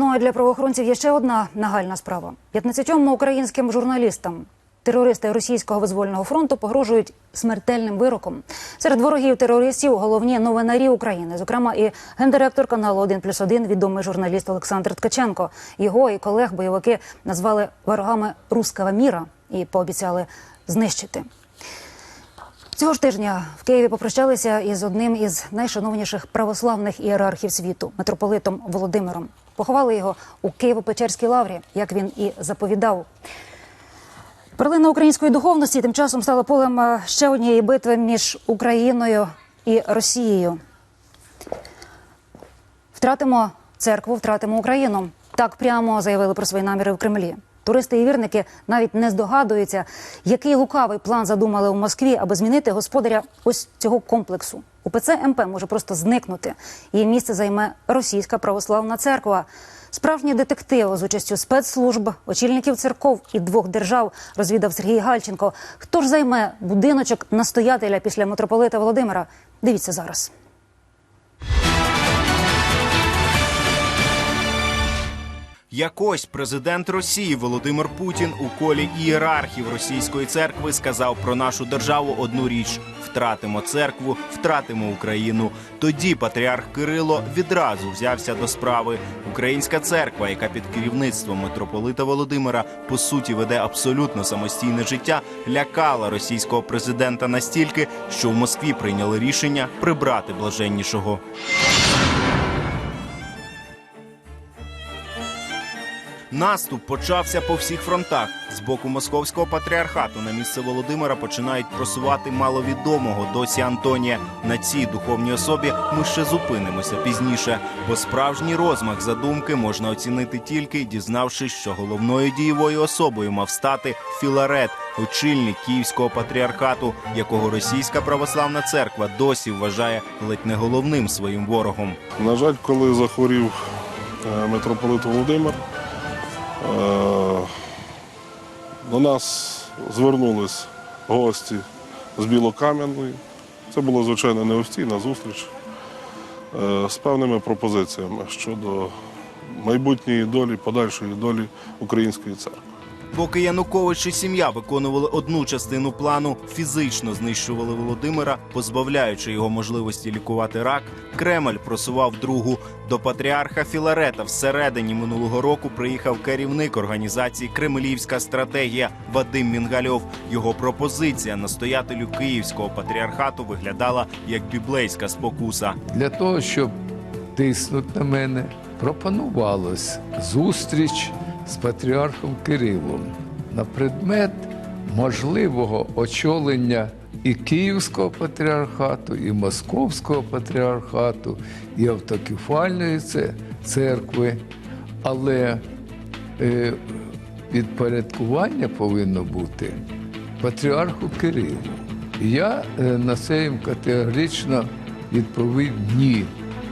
Ну а для правоохоронців є ще одна нагальна справа: 15 українським журналістам. Терористи російського визвольного фронту погрожують смертельним вироком. Серед ворогів терористів головні новинарі України, зокрема і гендиректор каналу 1 плюс 1, відомий журналіст Олександр Ткаченко. Його і колег бойовики назвали ворогами руского міра і пообіцяли знищити. Цього ж тижня в Києві попрощалися із одним із найшановніших православних ієрархів світу митрополитом Володимиром. Поховали його у Києво-Печерській лаврі, як він і заповідав. Перлина української духовності тим часом стала полем е, ще однієї битви між Україною і Росією. Втратимо церкву, втратимо Україну. Так прямо заявили про свої наміри в Кремлі. Туристи і вірники навіть не здогадуються, який лукавий план задумали у Москві, аби змінити господаря ось цього комплексу. УПЦ МП може просто зникнути. Її місце займе російська православна церква. Справжній детектив з участю спецслужб, очільників церков і двох держав розвідав Сергій Гальченко. Хто ж займе будиночок настоятеля після митрополита Володимира? Дивіться зараз. Якось президент Росії Володимир Путін у колі ієрархів російської церкви сказав про нашу державу одну річ: втратимо церкву, втратимо Україну. Тоді патріарх Кирило відразу взявся до справи. Українська церква, яка під керівництвом митрополита Володимира по суті веде абсолютно самостійне життя, лякала російського президента настільки, що в Москві прийняли рішення прибрати блаженнішого. Наступ почався по всіх фронтах. З боку московського патріархату на місце Володимира починають просувати маловідомого досі Антонія. На цій духовній особі ми ще зупинимося пізніше, бо справжній розмах задумки можна оцінити тільки дізнавшись, що головною дієвою особою мав стати Філарет, очільник Київського патріархату, якого російська православна церква досі вважає ледь не головним своїм ворогом. На жаль, коли захворів е, митрополит Володимир, до нас звернулись гості з Білокам'яної. Це була, звичайно, не офіційна зустріч е, з певними пропозиціями щодо майбутньої долі, подальшої долі української церкви. Поки Янукович і сім'я виконували одну частину плану, фізично знищували Володимира, позбавляючи його можливості лікувати рак, Кремль просував другу. До патріарха Філарета всередині минулого року приїхав керівник організації Кремлівська стратегія Вадим Мінгальов. Його пропозиція настоятелю Київського патріархату виглядала як біблейська спокуса. Для того, щоб тиснути на мене, пропонувалось зустріч з патріархом Кирилом на предмет можливого очолення і Київського патріархату, і Московського патріархату, і автокефальної церкви. Але е, підпорядкування повинно бути патріарху Кирилу. Я е, на це їм категорично відповів ні.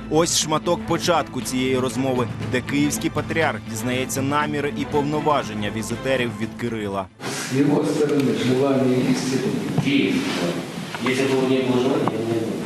Ось шматок початку цієї розмови, де київський патріарх дізнається наміри і повноваження візитерів від Кирила. С его стороны желание истины Киев. Если бы у него было желание, я бы не был.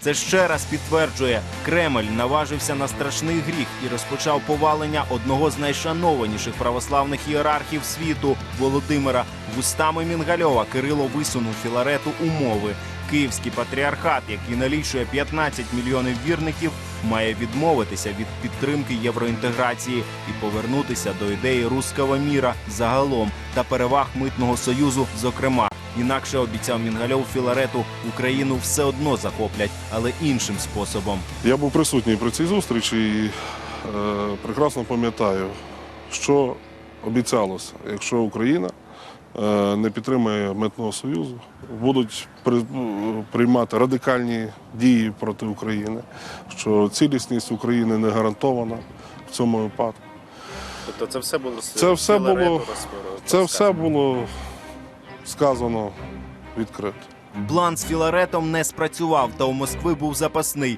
Це ще раз підтверджує, Кремль наважився на страшний гріх і розпочав повалення одного з найшанованіших православних ієрархів світу Володимира. Вустами Мінгальова Кирило висунув Філарету умови. Київський патріархат, який налічує 15 мільйонів вірників, має відмовитися від підтримки євроінтеграції і повернутися до ідеї руского міра загалом та переваг митного союзу, зокрема. Інакше обіцяв Мінгальов Філарету Україну все одно захоплять, але іншим способом. Я був присутній при цій зустрічі і е, прекрасно пам'ятаю, що обіцялося, якщо Україна не підтримує митного союзу, будуть приймати радикальні дії проти України, що цілісність України не гарантована в цьому випадку. Тобто це все було Це все було- Це все було сказано відкрито. План з Філаретом не спрацював, та у Москви був запасний.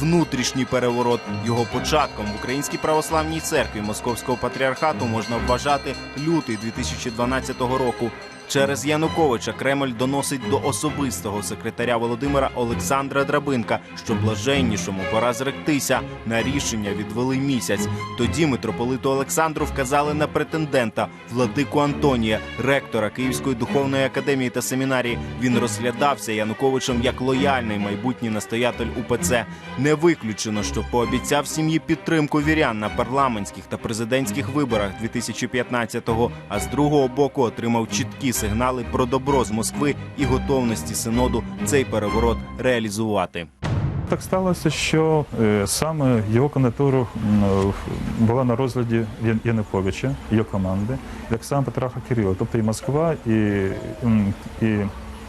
Внутрішній переворот його початком в Українській православній церкві Московського патріархату можна вважати лютий 2012 року. Через Януковича Кремль доносить до особистого секретаря Володимира Олександра Драбинка, що блаженнішому пора зректися. На рішення відвели місяць. Тоді митрополиту Олександру вказали на претендента владику Антонія, ректора Київської духовної академії та семінарії. Він розглядався Януковичем як лояльний майбутній настоятель УПЦ. Не виключено, що пообіцяв сім'ї підтримку вірян на парламентських та президентських виборах 2015-го, а з другого боку отримав чіткі сигнали про добро з Москви і готовності синоду цей переворот реалізувати. Так сталося, що е, саме його кандидатура була на розгляді Ян- Януковича, його команди, як сам Петраха Кирила. Тобто і Москва, і, і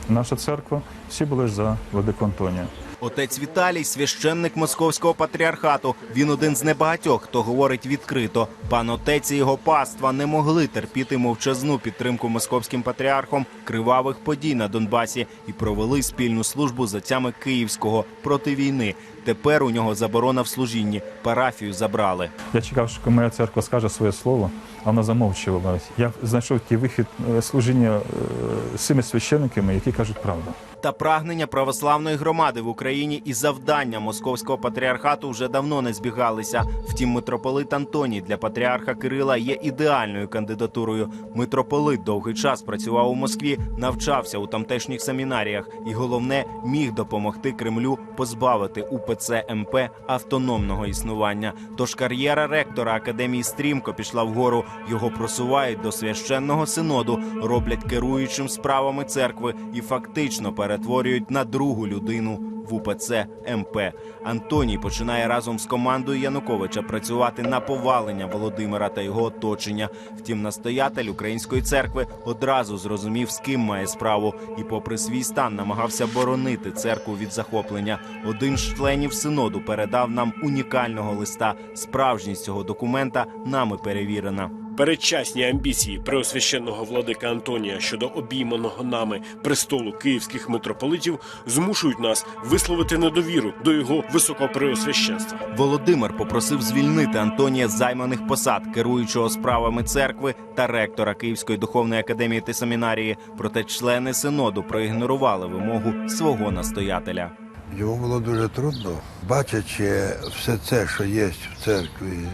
наша церква всі були за владику Антонія. Отець Віталій, священник московського патріархату. Він один з небагатьох, хто говорить відкрито. Пан отець і його паства не могли терпіти мовчазну підтримку московським патріархом кривавих подій на Донбасі і провели спільну службу з отцями Київського проти війни. Тепер у нього заборона в служінні. Парафію забрали. Я чекав, що моя церква скаже своє слово, а вона замовчувала. Я знайшов ті вихід е, служіння е, з цими священниками, які кажуть правду. Та прагнення православної громади в Україні і завдання московського патріархату вже давно не збігалися. Втім, митрополит Антоній для патріарха Кирила є ідеальною кандидатурою. Митрополит довгий час працював у Москві, навчався у тамтешніх семінаріях і головне міг допомогти Кремлю позбавити УПЦ МП автономного існування. Тож кар'єра ректора академії стрімко пішла вгору. Його просувають до священного синоду, роблять керуючим справами церкви і фактично перетворюють на другу людину в УПЦ МП. Антоній починає разом з командою Януковича працювати на повалення Володимира та його оточення. Втім, настоятель української церкви одразу зрозумів, з ким має справу, і, попри свій стан, намагався боронити церкву від захоплення. Один з членів синоду передав нам унікального листа. Справжність цього документа нами перевірена. Передчасні амбіції преосвященного владика Антонія щодо обійманого нами престолу київських митрополитів змушують нас висловити недовіру до його високопреосвященства. Володимир попросив звільнити Антонія з займаних посад, керуючого справами церкви та ректора Київської духовної академії та семінарії. Проте члени синоду проігнорували вимогу свого настоятеля. Йому було дуже трудно, бачачи все це, що є в церкві,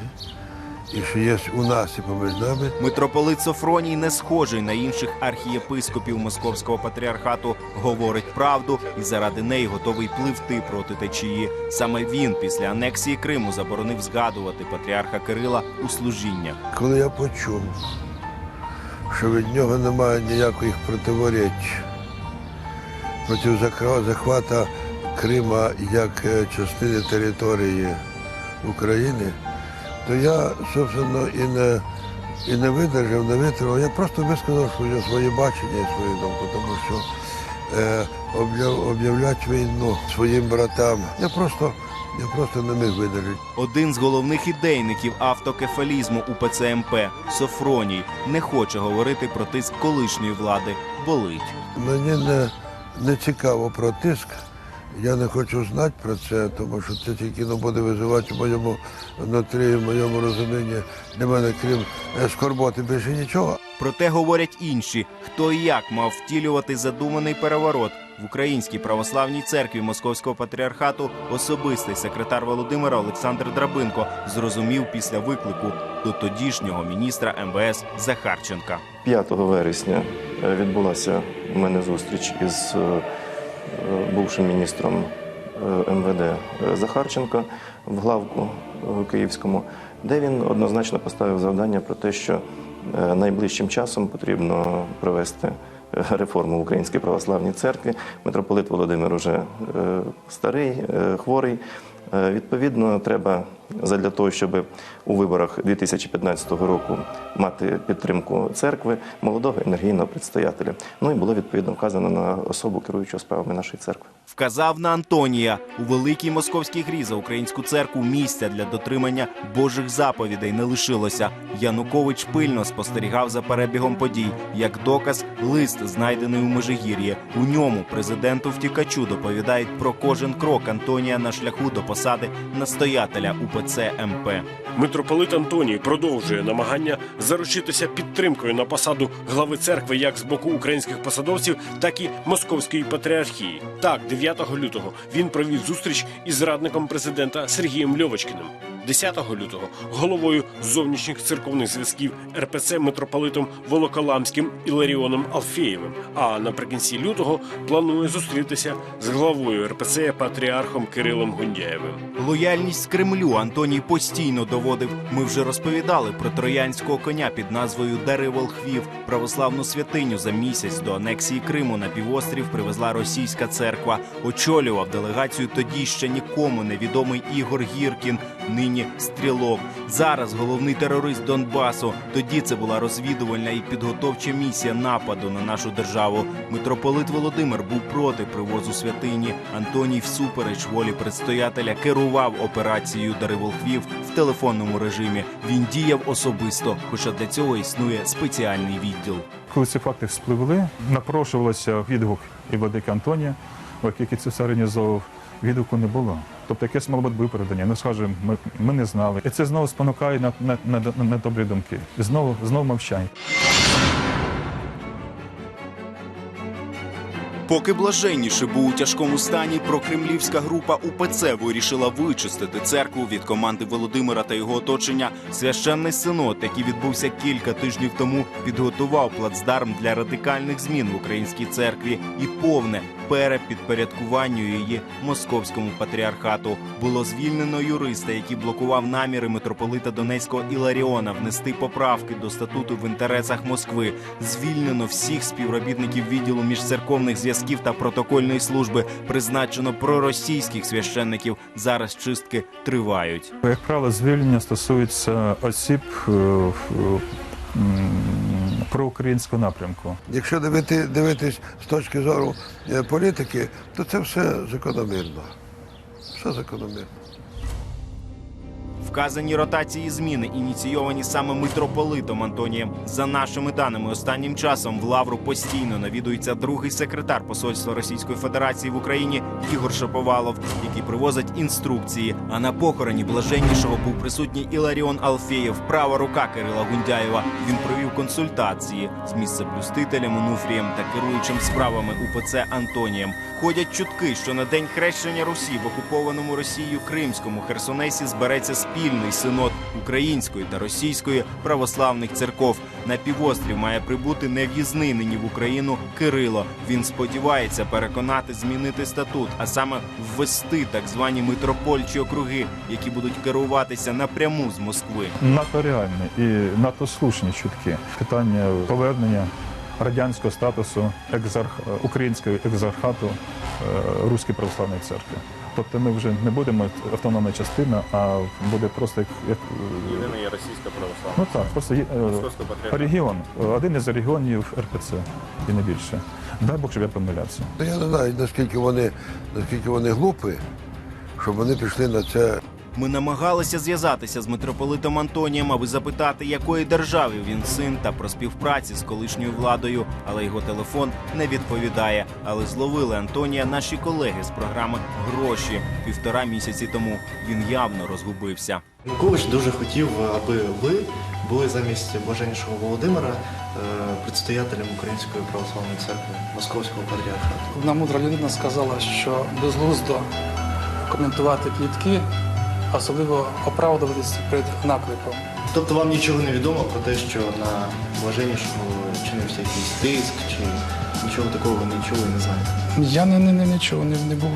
і що є у нас і поміж нами, Митрополит Софроній не схожий на інших архієпископів московського патріархату, говорить правду і заради неї готовий пливти проти течії. Саме він після анексії Криму заборонив згадувати патріарха Кирила у служіння. коли я почув, що від нього немає ніяких противоріч проти захвата Крима як е, частини території України, то я, собственно, і не, і не видержав, не витримав. Я просто висказав своє, своє бачення і свою думку, тому що е, об'являти війну своїм братам. Я просто, я просто не міг видержати. Один з головних ідейників автокефалізму УПЦ МП Софроній не хоче говорити про тиск колишньої влади. Болить. Мені не, не цікаво про тиск. Я не хочу знати про це, тому що це тільки ну, буде визивати в моєму внутрі, в моєму розумінні для мене, крім е, скорботи, більше нічого. Проте говорять інші, хто і як мав втілювати задуманий переворот в Українській православній церкві Московського патріархату. Особистий секретар Володимира Олександр Драбинко зрозумів після виклику до тодішнього міністра МВС Захарченка. 5 вересня е, відбулася у мене зустріч із е, бувшим міністром е, МВД е, Захарченко в главку е, Київському, де він однозначно поставив завдання про те, що е, найближчим часом потрібно провести е, реформу в Українській православній церкві. Митрополит Володимир уже е, старий, е, хворий. Е, Відповідно, треба задля того, щоб у виборах 2015 року мати підтримку церкви, молодого енергійного предстоятеля. Ну і було відповідно вказано на особу керуючого справами нашої церкви. Вказав на Антонія у великій московській грі за українську церкву місця для дотримання Божих заповідей не лишилося. Янукович пильно спостерігав за перебігом подій. Як доказ, лист знайдений у Межигір'ї. У ньому президенту втікачу доповідають про кожен крок Антонія на шляху до посади настоятеля УПЦ. Митрополит Антоній продовжує намагання заручитися підтримкою на посаду глави церкви як з боку українських посадовців, так і московської патріархії. Так, 9 лютого він провів зустріч із радником президента Сергієм Льовочкіним. 10 лютого головою зовнішніх церковних зв'язків РПЦ митрополитом Волоколамським Іларіоном Алфєєвим. А наприкінці лютого планує зустрітися з главою РПЦ патріархом Кирилом Гундяєвим. Лояльність Кремлю Антоній постійно доводив. Ми вже розповідали про троянського коня під назвою Дари Волхвів. Православну святиню за місяць до анексії Криму на півострів привезла російська церква. Очолював делегацію тоді ще нікому невідомий Ігор Гіркін. Нині стрілок. Зараз головний терорист Донбасу. Тоді це була розвідувальна і підготовча місія нападу на нашу державу. Митрополит Володимир був проти привозу святині. Антоній, всупереч волі предстоятеля, керував операцією Дари Волхвів в телефонному режимі. Він діяв особисто, хоча для цього існує спеціальний відділ. Коли ці факти вспливли, напрошувалося відгук і владики Антонія, який це організовував, відгуку не було. Тобто якесь мало бути випередження. Ну скажемо, ми, ми не знали. І це знову спонукає на, на, на, на, добрі думки. Знову, знову мовчання. Поки блаженніше був у тяжкому стані, прокремлівська група УПЦ вирішила вичистити церкву від команди Володимира та його оточення. Священний синод, який відбувся кілька тижнів тому, підготував плацдарм для радикальних змін в українській церкві і повне перепідпорядкуванню її московському патріархату. Було звільнено юриста, який блокував наміри митрополита Донецького Іларіона внести поправки до статуту в інтересах Москви. Звільнено всіх співробітників відділу міжцерковних зв'язків та протокольної служби. Призначено проросійських священників. Зараз чистки тривають. Як правило, звільнення стосується осіб е, е, проукраїнського напрямку. Якщо дивити, дивитись з точки зору е, політики, то це все закономірно. Все закономірно. Вказані ротації зміни ініційовані саме митрополитом Антонієм. За нашими даними, останнім часом в Лавру постійно навідується другий секретар посольства Російської Федерації в Україні Ігор Шаповалов, який привозить інструкції. А на похороні блаженнішого був присутній Іларіон Алфєєв, права рука Кирила Гундяєва. Він провів консультації з місцеблюстителем Онуфрієм та керуючим справами УПЦ Антонієм. Ходять чутки, що на день хрещення Русі в окупованому Росією Кримському Херсонесі збереться спільний синод української та російської православних церков. На півострів має прибути нев'їзний нині в Україну Кирило. Він сподівається переконати змінити статут, а саме ввести так звані митропольчі округи, які будуть керуватися напряму з Москви. НАТО реальні і НАТО слушні чутки. Питання повернення радянського статусу екзарх... українського екзархату е, Руської православної церкви. Тобто ми вже не будемо автономна частина, а буде просто як, як Єдина є російська православна. ну так, просто є, е, регіон, один із регіонів РПЦ і не більше. Дай Бог, щоб я помилявся. Я не знаю, наскільки вони, наскільки вони глупі, щоб вони пішли на це Ми намагалися зв'язатися з митрополитом Антонієм, аби запитати, якої держави він син та про співпраці з колишньою владою, але його телефон не відповідає. Але зловили Антонія наші колеги з програми Гроші півтора місяці тому. Він явно розгубився. Янукович дуже хотів, аби ви були замість блаженнішого Володимира е, предстоятелем Української православної церкви Московського патріархату. Одна мудра людина сказала, що безглуздо коментувати плітки, особливо оправдуватися перед накликом. Тобто вам нічого не відомо про те, що на блаженнішого чинився якийсь тиск, чи нічого такого не чули не знаєте. Я не, не, не нічого не, не був.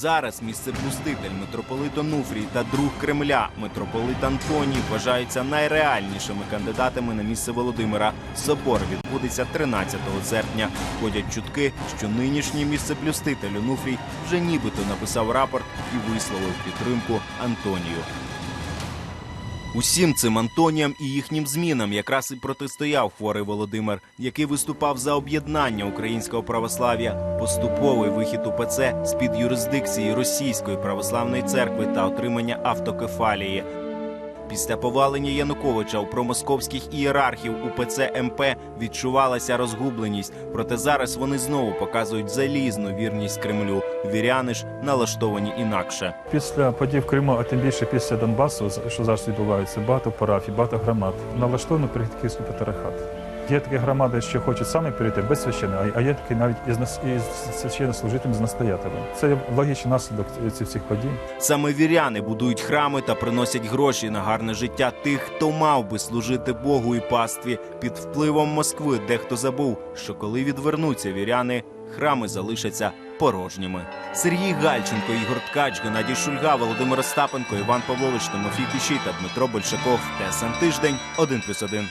Зараз місцепуститель митрополит Онуфрій та друг Кремля митрополит Антоній вважаються найреальнішими кандидатами на місце Володимира. Собор відбудеться 13 серпня. Ходять чутки, що нинішній місцеплюститель Онуфрій вже нібито написав рапорт і висловив підтримку Антонію. Усім цим Антоніям і їхнім змінам якраз і протистояв хворий Володимир, який виступав за об'єднання українського православ'я, поступовий вихід УПЦ з під юрисдикції Російської православної церкви та отримання автокефалії. Після повалення Януковича у промосковських ієрархів УПЦ МП відчувалася розгубленість. Проте зараз вони знову показують залізну вірність Кремлю. Віряни ж налаштовані інакше. Після подій в Криму, а тим більше після Донбасу, що зараз відбувається, багато парафій, багато громад налаштовано перед Київський патріархат. Є такі громади, що хочуть самі перейти без священника, а є такі навіть із, із священнослужителем, з настоятелем. Це логічний наслідок цих всіх подій. Саме віряни будують храми та приносять гроші на гарне життя тих, хто мав би служити Богу і пастві. Під впливом Москви дехто забув, що коли відвернуться віряни, храми залишаться порожніми. Сергій Гальченко, Ігор Ткач, Геннадій Шульга, Володимир Остапенко, Іван Павлович, Тимофій Пішій та Дмитро Большаков. ТСН тиждень 1+,1.